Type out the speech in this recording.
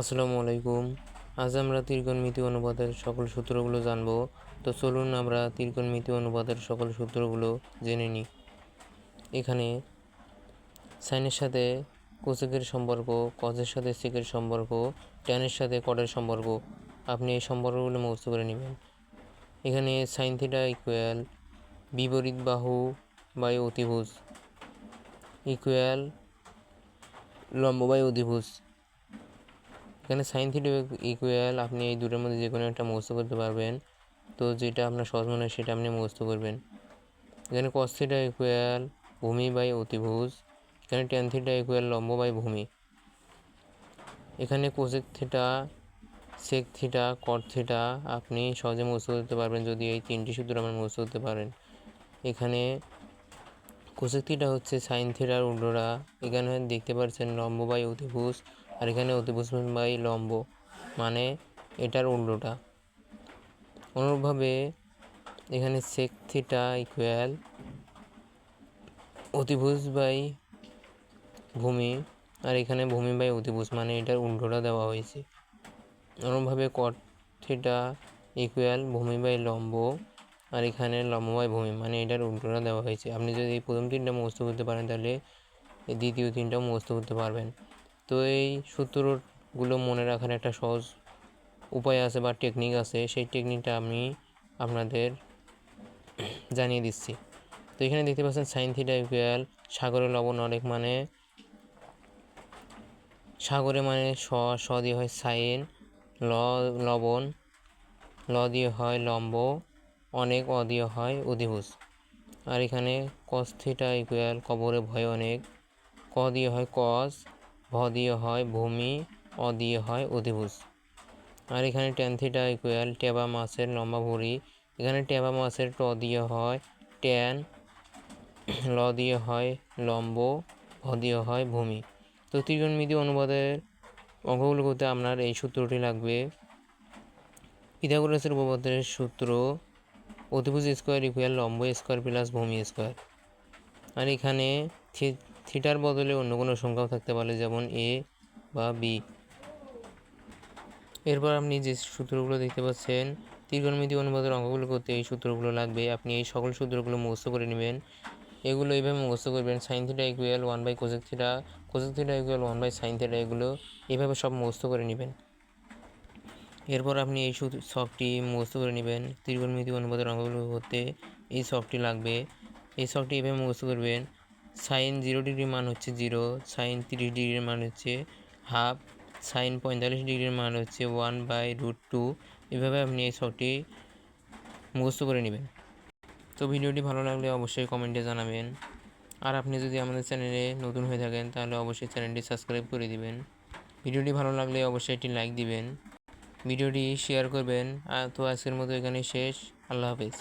আসসালামু আলাইকুম। আজ আমরা ত্রিকোণমিতি অনুপাতের সকল সূত্রগুলো জানব। তো চলুন আমরা ত্রিকোণমিতি অনুপাতের সকল সূত্রগুলো জেনে নিই। এখানে সাইনের সাথে কোসেকের সম্পর্ক, কজের সাথে সেকের সম্পর্ক, ট্যানের সাথে কটের সম্পর্ক। আপনি এই সম্পর্কগুলো মুখস্থ করে নেবেন। এখানে সাইন থিটা ইকুয়াল বিপরীত বাহু বাই অতিভুজ। ইকুয়াল লম্ব বাই অতিভুজ। এখানে সাইন থিটা ইকুয়াল আপনি এই দুটোর মধ্যে যে কোনো একটা মুখস্থ করতে পারবেন। তো যেটা আপনার সহজ মনে হয় সেটা আপনি মুখস্থ করবেন। এখানে কস থিটা ইকুয়াল ভূমি বাই অতিভুজ। এখানে টেন থিটা ইকুয়াল লম্ব বাই ভূমি। এখানে cosec theta sec theta cot theta আপনি সহজে মুখস্থ করতে পারবেন যদি এই তিনটি সূত্র আমরা মুখস্থ করতে পারেন। এখানে কোসেক থিটা হচ্ছে সাইন থিটার উল্টোটা। এখানে দেখতে পাচ্ছেন লম্ব বাই অতিভুজ। আর এখানে বাই লম্ব মানে এটার উল্টোটা। অনুরূপভাবে এখানে সেক থিটা ইকুয়াল অতিভুজ বাই ভূমি আর এখানে ভূমি বাই অতিভুজ মানে এটার উল্টোটা দেওয়া হয়েছে। অনুরূপভাবে কট থিটা ইকুয়াল ভূমি বাই লম্ব আর এখানে লম্ব বাই ভূমি মানে এটার উল্টোটা দেওয়া হয়েছে। আপনি যদি এই প্রথম তিনটা মুখস্থ করতে পারেন তাহলে দ্বিতীয় তিনটাও মুখস্থ করতে পারবেন। তো এই সূত্রগুলো মনে রাখার একটা সহজ উপায় আছে বা টেকনিক আছে, সেই টেকনিকটা আমি আপনাদের জানিয়ে দিচ্ছি। তো এখানে দেখতে পাচ্ছেন সাইন থিটা ইকুয়াল সাগরে লবণ অনেক মানে সাগরে মানে স স দিয়ে হয় সাইন ল, লবণ, ল দিয়ে হয় লম্ব, অনেক অ দিয়ে হয় অধিভুজ। আর এখানে কস থিটা ইকুয়াল কবরে ভয় অনেক, ক দিয়ে হয় কস ভ দিয়ে হয় ভূমি অ দিয়ে হয় অধিভুজ। আর এখানে ট্যান থিটা ইকুয়াল টেবা মাছের লম্বা ভুঁড়ি এখানে টেবা মাছের ট দিয়ে হয় ট্যান ল দিয়ে হয় লম্ব ভ দিয়ে হয় ভূমি। তো ত্রিকোণমিতি অনুবাদের অঙ্কগুলো করতে আপনার এই সূত্রটি লাগবে। পিথাগোরাসের উপপাদ্যের সূত্র অতিভুজ স্কোয়ার ইকুয়াল লম্ব স্কোয়ার প্লাস ভূমি স্কোয়ার আর এখানে থিটার বদলে অন্য কোনো সংখ্যাও থাকতে পারে, যেমন এ বা বি এরপর আপনি যে সূত্রগুলো দেখতে পাচ্ছেন ত্রিকোণমিতি অনুপাতের অঙ্কগুলো করতে এই সূত্রগুলো লাগবে। আপনি এই সকল সূত্রগুলো মুখস্থ করে নেবেন। এগুলো এইভাবে মুখস্থ করবেন sine theta equal one by cosec theta cosec theta equal one by sine theta এগুলো এইভাবে সব মুখস্থ করে নেবেন। এরপর আপনি এই শখটি মুখস্থ করে নেবেন ত্রিকোণমিতি অনুপাতের অঙ্কগুলো করতে এই শখটি লাগবে। এই শখটি এভাবে মুখস্থ করবেন সাইন জিরো ডিগ্রির মান হচ্ছে জিরো, সাইন তিরিশ ডিগ্রির মান হচ্ছে হাফ, সাইন পঁয়তাল্লিশ ডিগ্রির মান হচ্ছে ওয়ান বাই রুট টু। এভাবে আপনি এই শখটি মুখস্থ করে নেবেন। তো ভিডিওটি ভালো লাগলে অবশ্যই কমেন্টে জানাবেন। আর আপনি যদি আমাদের চ্যানেলে নতুন হয়ে থাকেন, তাহলে অবশ্যই চ্যানেলটি সাবস্ক্রাইব করে দিবেন। ভিডিওটি ভালো লাগলে অবশ্যই একটি লাইক দিবেন। ভিডিওটি শেয়ার করবেন। তো আজকের মতো এখানে শেষ। আল্লাহ হাফেজ।